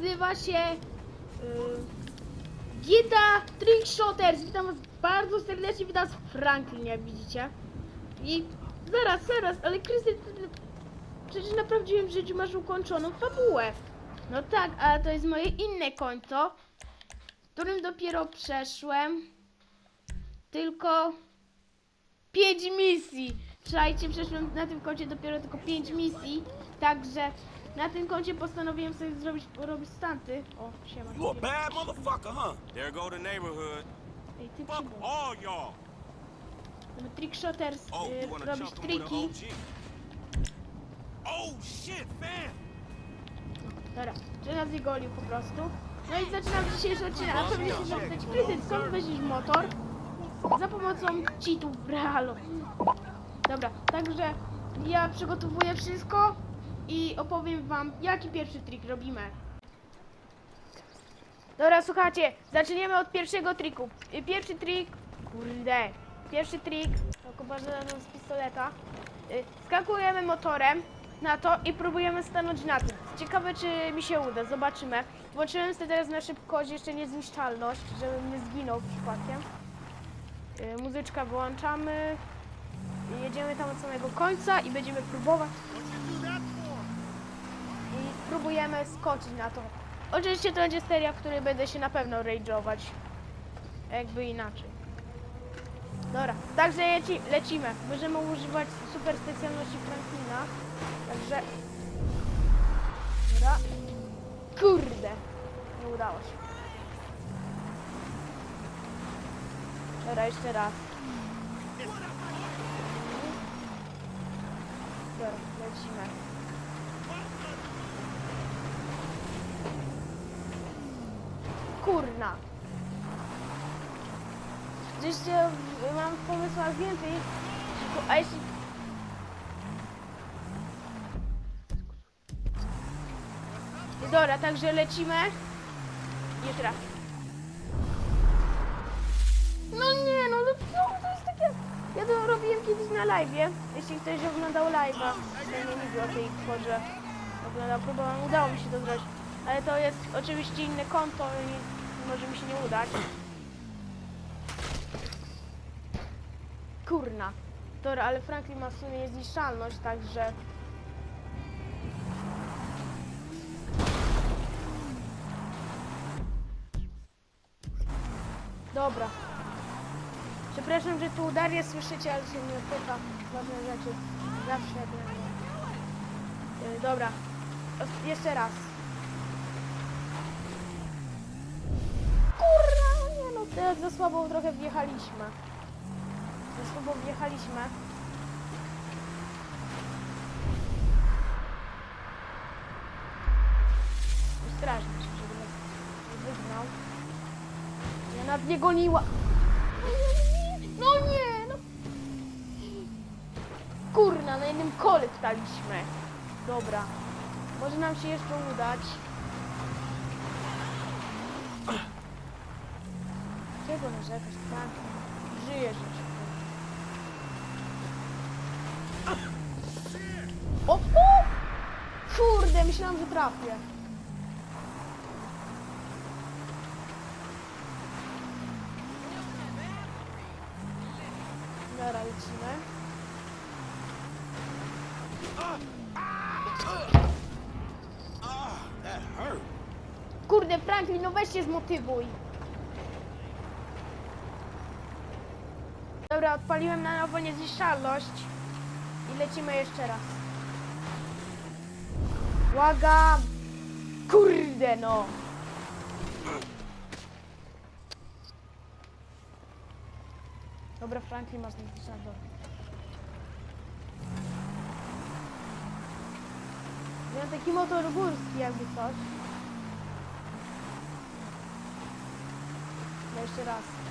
nazywa się yy, Gita Trickshotters. Witam was bardzo serdecznie, witam was Franklin, jak widzicie. I zaraz, zaraz, ale Kryzę, ty- przecież na prawdziwym życiu masz ukończoną fabułę. No tak, ale to jest moje inne konto, którym dopiero przeszłem tylko 5 misji. Słuchajcie, przeszłem na tym koncie dopiero tylko 5 misji, także na tym koncie postanowiłem sobie zrobić, robić stanty. O, siema. You a bad motherfucker, huh? There go the neighborhood. Ej, ty Fuck all y'all. Żeby Trickshotters Oh, y, you wanna robić jump in with an triki. OG? Oh shit, man! Dobra, że nas nie golił po prostu. No i zaczynam dzisiejszy odcinek. A pewnie się zapytać, Kryzyn, skąd weźmiesz motor? Za pomocą cheatów w realu. Dobra, także ja przygotowuję wszystko i opowiem wam, jaki pierwszy trik robimy. Dobra, słuchajcie, zaczniemy od pierwszego triku. Y, Pierwszy trik, kurde, pierwszy trik, tylko bardzo z pistoleta. Y, Skakujemy motorem na to i próbujemy stanąć na tym. Ciekawe, czy mi się uda, zobaczymy. Włączyłem sobie teraz na szybkość jeszcze niezniszczalność, żebym nie zginął przypadkiem. Y, Muzyczka wyłączamy. Jedziemy tam od samego końca i będziemy próbować. Spróbujemy skoczyć na to. Oczywiście to będzie seria, w której będę się na pewno rage'ować. Jakby inaczej. Dobra, także leci, lecimy. Możemy używać super specjalności Franklina. Także... Dobra. Kurde. Nie udało się. Dobra, jeszcze raz. Dobra, lecimy. Kurna. W- mam w pomysłach więcej, a jeśli... Dobra, także lecimy. Jeszcze raz. No nie, no to, to, to jest takie... Ja to robiłem kiedyś na live. Jeśli ktoś oglądał live'a, to nie lubię o tej porze oglądał, próbowałem, udało mi się to zrobić. Ale to jest oczywiście inne konto może mi się nie udać. Kurna. Dobra, ale Franklin ma w sumie niezniszczalność, także... Dobra. Przepraszam, że tu udarię słyszycie, ale się nie pyta. Ważne rzeczy. Zawsze. Yy, Dobra. Jeszcze raz. Kurna, no za słabo trochę wjechaliśmy. Za słabo wjechaliśmy. Strażnik, żeby nas nie wygnał. Ja nad nie goniła. No nie, no. Kurna, na jednym kole staliśmy. Dobra. Może nam się jeszcze udać. Narzekać, tak? Żyjesz jeszcze. O, o! Kurde, myślałam, że trafię. Dobra, lecimy. Kurde, Franklin, no weź się zmotywuj. Dobra, odpaliłem na nowo niezniszczalność. I lecimy jeszcze raz. Błagam! Kurde, no! Dobra, Franklin, masz niezniszczalność. Ja taki motor górski, jakby coś. No jeszcze raz.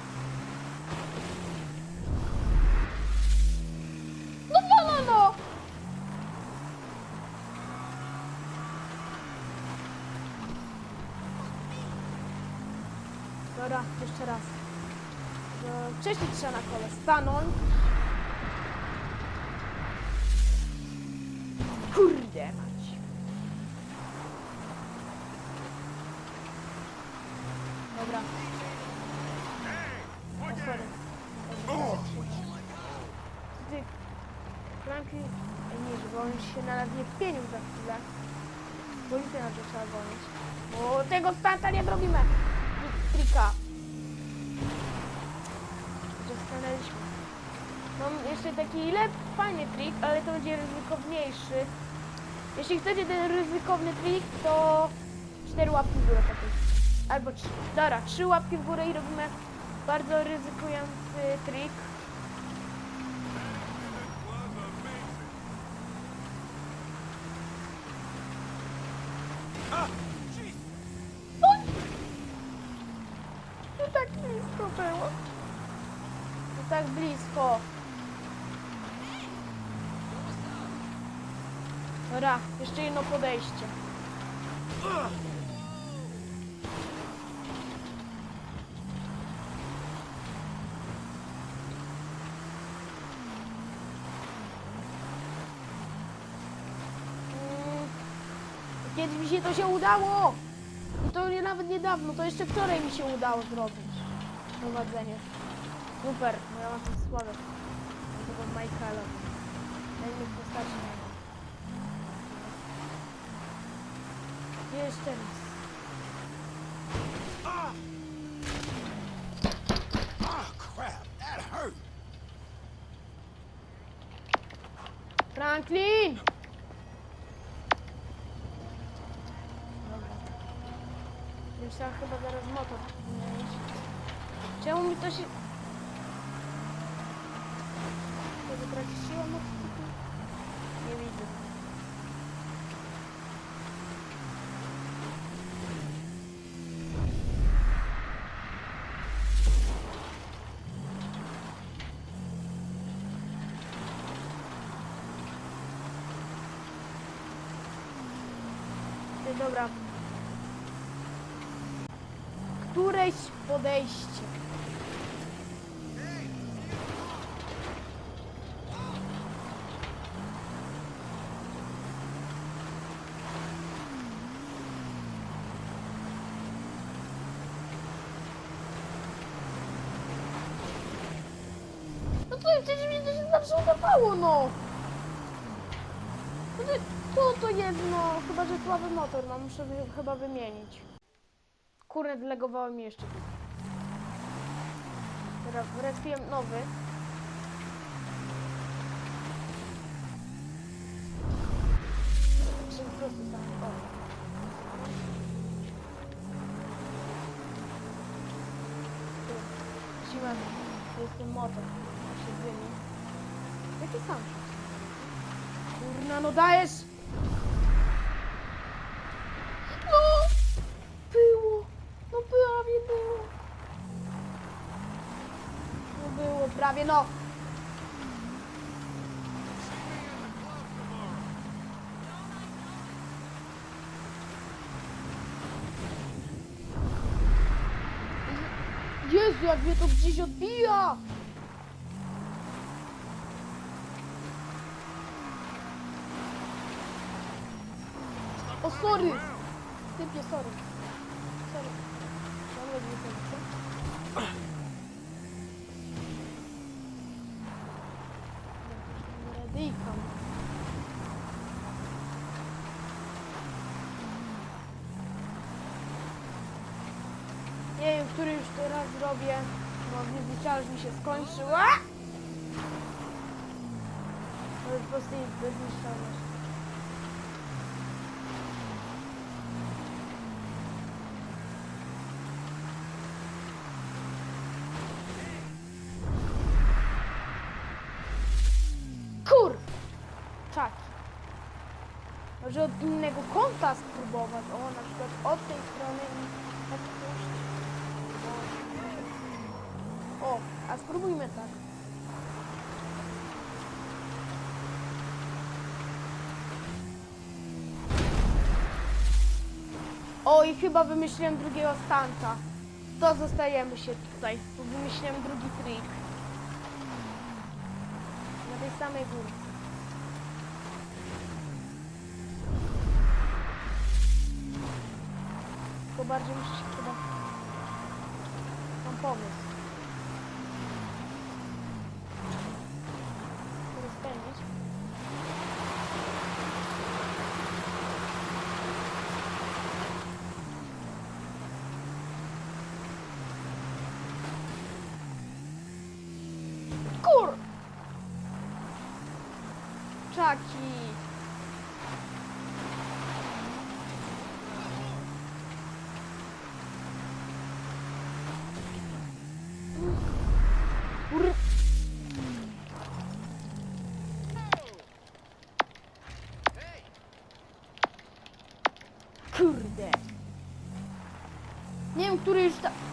Dobra, jeszcze raz. No, wcześniej trzeba na kole stanąć. Kurde mać. Dobra. O, sorry. Ty, Franklin, nie, żeby on się na nie wpienił za chwilę. Policję na to trzeba gonić. Bo tego stanta nie robimy. Trika. Że stanęliśmy. Mam jeszcze taki lep, fajny trik, ale to będzie ryzykowniejszy. Jeśli chcecie ten ryzykowny trik, to cztery łapki w górę takie. Albo trzy. Dobra, trzy łapki w górę i robimy bardzo ryzykujący trik. Ah, jeez. To tak blisko było. To tak blisko. Dobra, jeszcze jedno podejście. Mm, Kiedyś mi się to się udało. I to nie, nawet niedawno, to jeszcze wczoraj mi się udało zrobić. Prowadzenie. Super, bo ja mam ten sławek. Tego Michaela. Na innych postaci mam. Jeszcze raz. Ah! Ah, crap. That hurt. Franklin! Dobra. Już trzeba chyba zaraz motor zmienić. Czemu mi to się... To wytraci siłę motocyklu? Nie widzę. Ty, Dobra. Któreś podejście. No co, przecież mi to się zawsze udawało, no! No ty- Co to jest, no? Chyba, że słaby motor, no muszę chyba wymienić. Kurde, delegowałem mi jeszcze. Teraz wrespiłem nowy. Czy po prostu sam o. Jest ten motor. Się dymi. Jaki sam? Kurna, no dajesz! No! Jezu, jak mnie to gdzieś odbija! O, sorry! Typie. Sorry. Nie wiem, który już teraz zrobię. No, wyliczalność mi się skończyła. Jest po prostu bezniszczalność. Kąta spróbować. O, na przykład od tej strony i tak puść. O, a spróbujmy tak. O, i chyba wymyśliłem drugiego stanta. To zostajemy się tutaj, bo wymyśliłem drugi trik. Na tej samej górce. Bardziej muszę się chyba... Mam pomysł. Chcę spędzić. Kur... Czaki. Kur... Kurde. Nie wiem,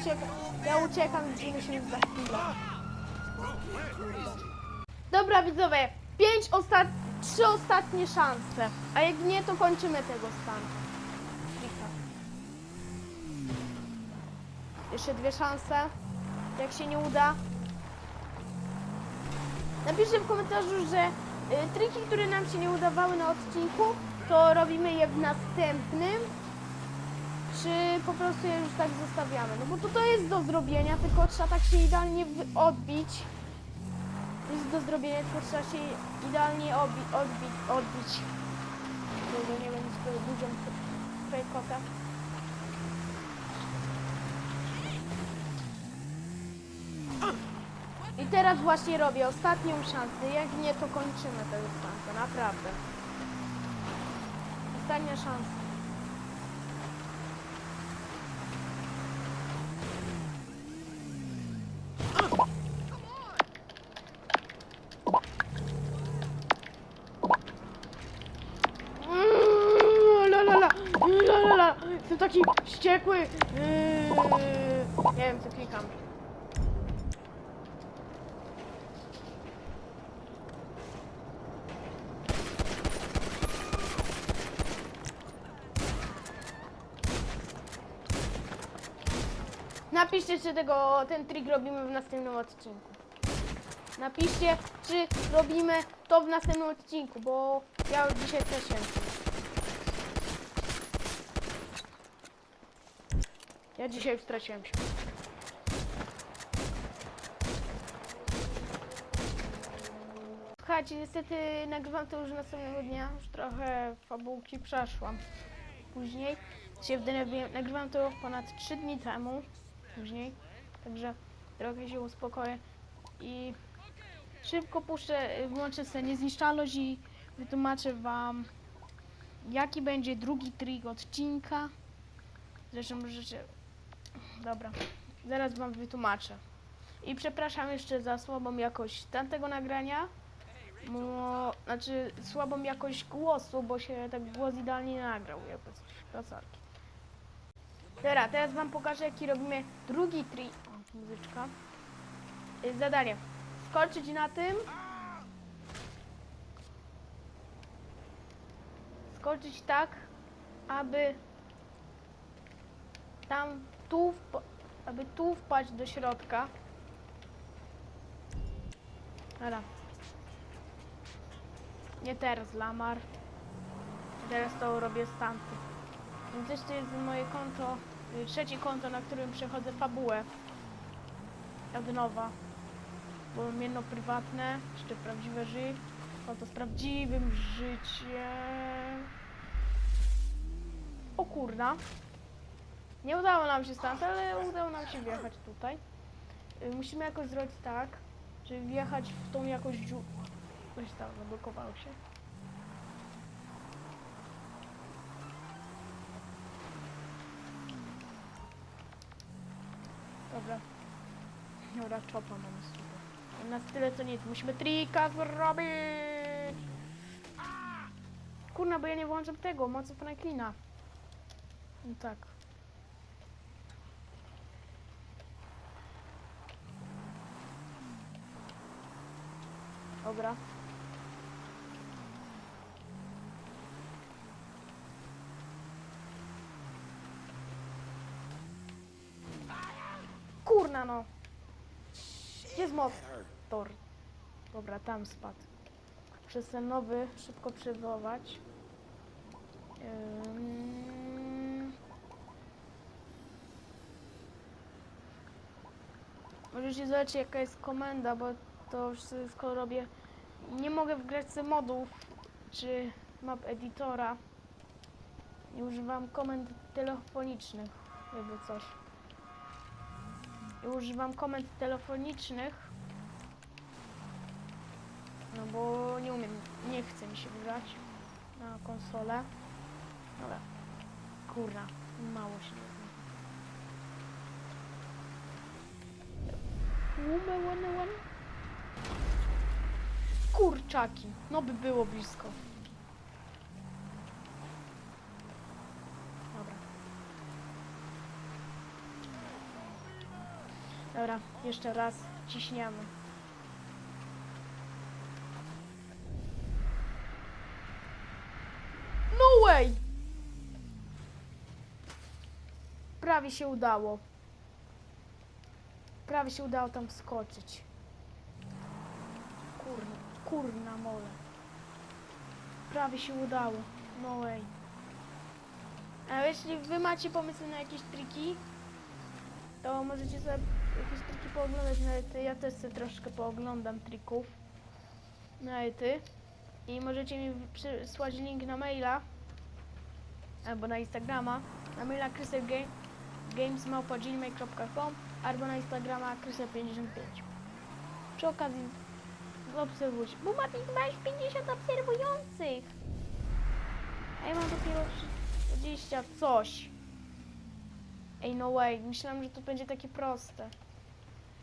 uciekam. Ja uciekam, widzimy się za chwilę. Dobra widzowie, pięć ostat... trzy ostatnie szanse. A jak nie, to kończymy tego. Klika. Jeszcze dwie szanse. Jak się nie uda. Napiszcie w komentarzu, że y, triki, które nam się nie udawały na odcinku, to robimy je w następnym. Czy po prostu je już tak zostawiamy? No bo to, to jest do zrobienia, tylko trzeba tak się idealnie odbić jest do zrobienia, tylko trzeba się idealnie obi odbić, odbić. Dobra, nie wiem, z tą dużą fejkotę. I teraz właśnie robię ostatnią szansę. Jak nie, to kończymy tę szansę, naprawdę. Ostatnia szansa. Wiem, co klikam. Napiszcie, czy tego, ten trik robimy w następnym odcinku. Napiszcie, czy robimy to w następnym odcinku, bo ja już dzisiaj straciłem. Ja dzisiaj straciłem się. Słuchajcie, niestety nagrywam to już następnego dnia. Już trochę fabułki przeszłam. Później się wdenerwiłem. Nagrywam to ponad 3 dni temu. Później. Także trochę się uspokoję. I szybko puszczę, włączę sobie niezniszczalność i wytłumaczę wam jaki będzie drugi trik odcinka. Zresztą możecie... Dobra, zaraz wam wytłumaczę. I przepraszam jeszcze za słabą jakość tamtego nagrania. Bo, znaczy słabą jakość głosu, bo się tak głos idealnie nie nagrał jakby coś. Pracarki. Dobra, teraz wam pokażę jaki robimy drugi trik. O, muzyczka. Y, Zadanie. Skoczyć na tym. Skoczyć tak, aby tam tu, aby tu wpaść do środka. Dobra. Nie teraz, Lamar. Teraz to robię stamty. Więc to jest moje konto, y, trzecie konto, na którym przechodzę fabułę. Od nowa. Bo mam jedno prywatne, jeszcze prawdziwe życie. Konto z prawdziwym życiem. O kurna. Nie udało nam się stąd, ale udało nam się wjechać tutaj. Y, Musimy jakoś zrobić tak, żeby wjechać w tą jakąś dziurę. Coś tam zablokowało się. Dobra. Dobra, czopa mamy super. Na tyle to nic. Musimy trika zrobić. Kurna, bo ja nie włączam tego, mocy Franklina. No tak. Dobra. Kurna no. Gdzie jest motor? Dobra, tam spadł. Przez ten nowy szybko przywołać. Ym... Możecie zobaczyć jaka jest komenda, bo to wszystko robię. Nie mogę wgrać sobie modów czy map editora. Nie używam komend telefonicznych, jakby coś. I używam komend telefonicznych. No bo nie umiem, nie chce mi się wygrać na konsolę. Dobra. Kurna, mało się nie One, one, one. Kurczaki, no by było blisko. Dobra. Dobra, jeszcze raz ciśniemy. No way! Prawie się udało. Prawie się udało tam wskoczyć. Kurna, kurna mole. Prawie się udało. No way. A jeśli wy macie pomysły na jakieś triki, to możecie sobie jakieś triki pooglądać na ety. Ja też sobie troszkę pooglądam trików na ety. I możecie mi przysłać link na maila albo na Instagrama na maila crystalgamesmałpa.gmail.com albo na Instagrama crystal55 przy okazji obserwujcie, bo Mati ma już 50 obserwujących. A ja mam dopiero 20 coś. Ej no way, myślałam, że to będzie takie proste.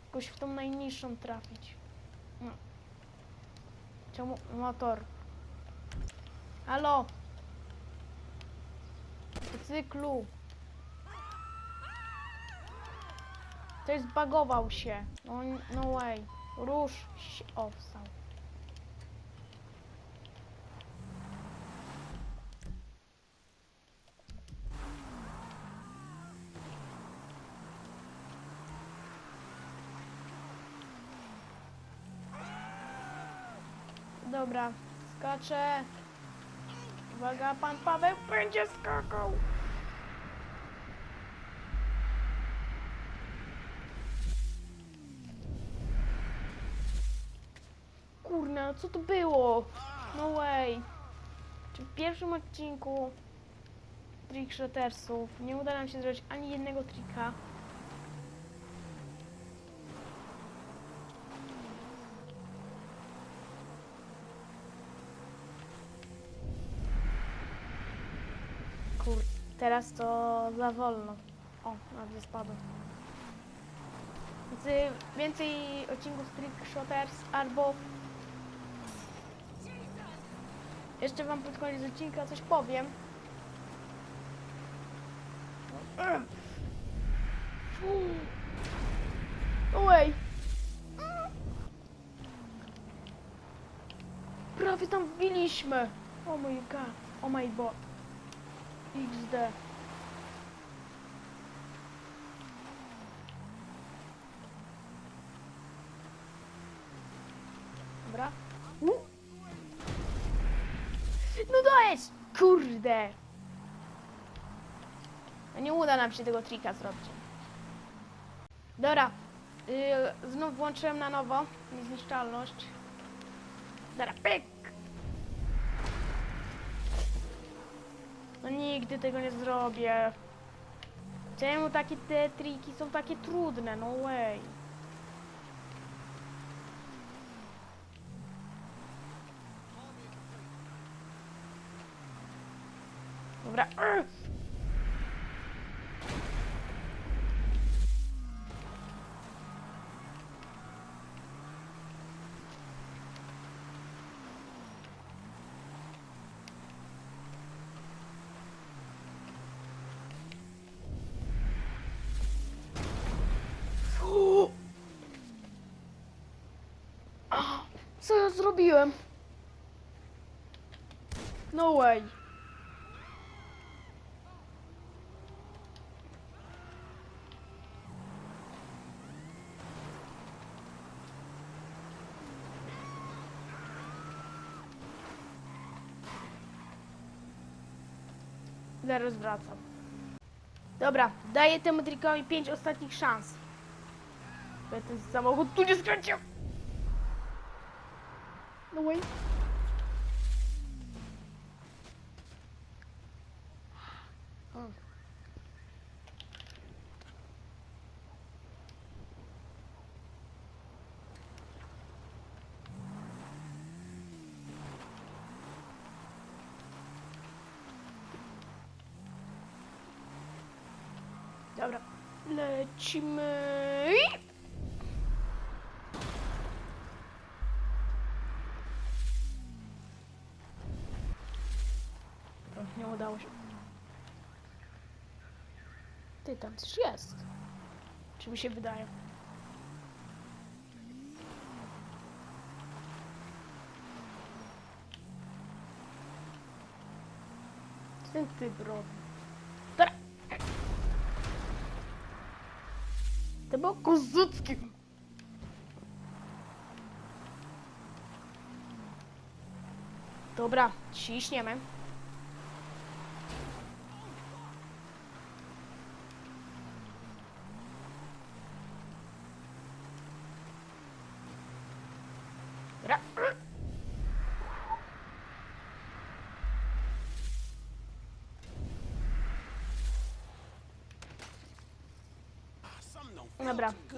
Jakoś w tą najniższą trafić. No. czemu? Motor. Halo? Cyklu. To jest bagował się. No, no way. Rusz się. O, wstał. Dobra, skaczę. Uwaga, pan Paweł będzie skakał. Kurna, co to było? No way. Czy w pierwszym odcinku Trickshotersów nie uda nam się zrobić ani jednego trika? Kur... Teraz to za wolno. O, nagle spadł. Więc y, więcej odcinków Trickshoters albo jeszcze wam pod koniec odcinka coś powiem. Oj! Prawie tam wbiliśmy! Oh my god, oh my god. XD. Dobra. U. No to jest! Kurde! No nie uda nam się tego trika zrobić. Dobra. Yy, znów włączyłem na nowo niezniszczalność. Dobra, pyk! No nigdy tego nie zrobię. Czemu takie te triki są takie trudne? No way. Dobra. Co ja zrobiłem? No way. Zaraz wracam. Dobra, daję temu trikowi 5 ostatnich szans. Bo ten samochód tu nie skręcił. No way. O. Dobra, lecimy. Nie udało się. Ty, tam coś jest. Czy mi się wydaje? Co ten typ robi? Dobra. Był Kozucki. Dobra, ciśniemy.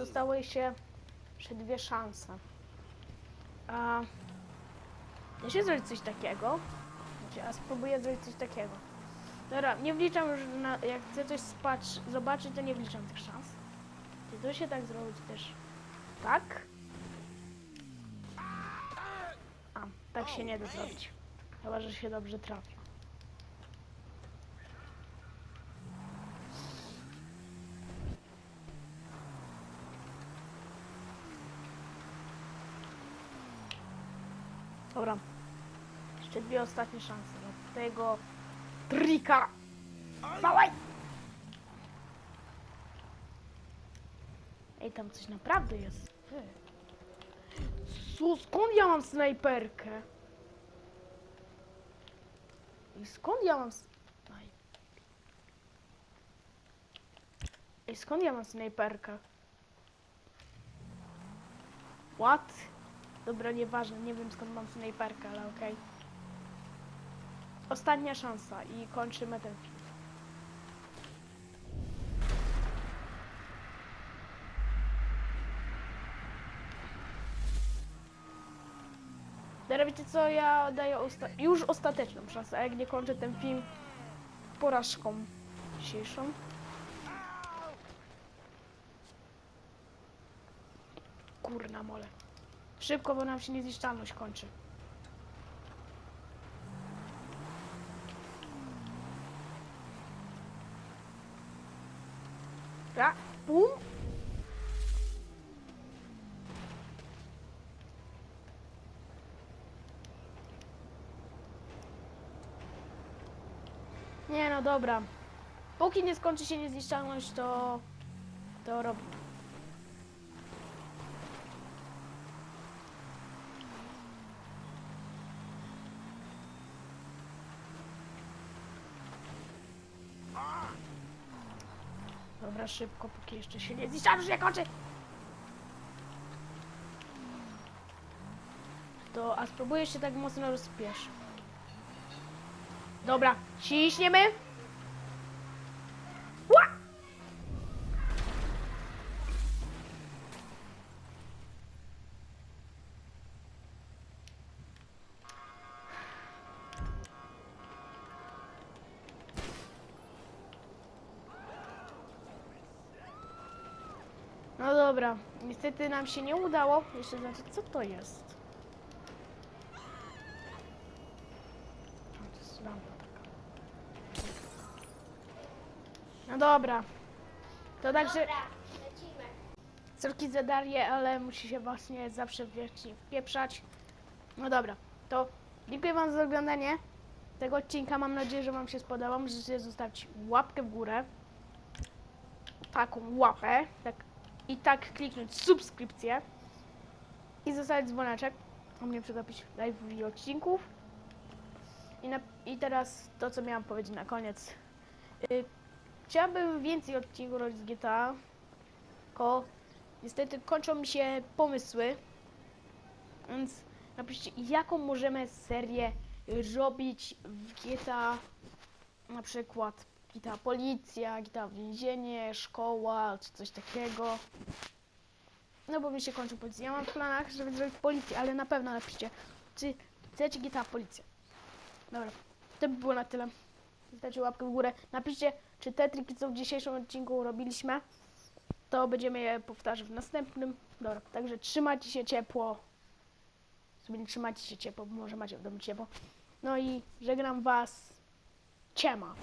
Zostały się jeszcze dwie szanse. A... Się zrobić coś takiego. A spróbuję zrobić coś takiego. Dobra, nie wliczam już na... Jak chcę coś spać, zobaczyć, to nie wliczam tych szans. Czy to się tak zrobić też? Tak? A, tak się nie da zrobić. Chyba, że się dobrze trafi. Dobra. Jeszcze ostatnie szanse do tego trika. Dawaj! Ej, tam coś naprawdę jest. Co, skąd ja mam snajperkę? I skąd ja mam... Ej, skąd ja mam snajperkę? What? Dobra, nieważne, nie wiem skąd mam snajperkę, ale okej. Ostatnia szansa i kończymy ten film. Dobra, wiecie co, ja daję osta już ostateczną szansę, a jak nie kończę ten film porażką dzisiejszą. Kurna mole. Szybko, bo nam się niezniszczalność kończy. Bum. Nie no dobra. Póki nie skończy się niezniszczalność, to... to robimy. Dobra, szybko, póki jeszcze się nie zniszczalność nie kończy. To, a spróbujesz się tak mocno rozspiesz. Dobra, ciśniemy. Dobra, niestety nam się nie udało. Jeszcze znaczy, co to jest? No dobra. To także... Sorki za Darię, ale musi się właśnie zawsze wiecie, wpieprzać. No dobra, to dziękuję Wam za oglądanie tego odcinka. Mam nadzieję, że Wam się spodobał. Możecie zostawić łapkę w górę. Taką łapę. Tak, I tak kliknąć subskrypcję. I zostawić dzwoneczek. U mnie przegapić live i odcinków. I, na, I teraz to, co miałam powiedzieć na koniec. Y, chciałabym więcej odcinków robić z GTA. Tylko niestety kończą mi się pomysły. Więc napiszcie, jaką możemy serię robić w GTA. Na przykład GTA Policja, GTA Więzienie, Szkoła, czy coś takiego. No bo mi się kończy policja. Ja mam w planach, żeby zrobić policję, ale na pewno napiszcie, czy chcecie GTA Policja. Dobra, to by było na tyle. Zostawcie łapkę w górę. Napiszcie, czy te triki, co w dzisiejszym odcinku robiliśmy, to będziemy je powtarzać w następnym. Dobra, także trzymajcie się ciepło. Sobie trzymajcie się ciepło, bo może macie w domu ciepło. No i żegnam was. Ciema.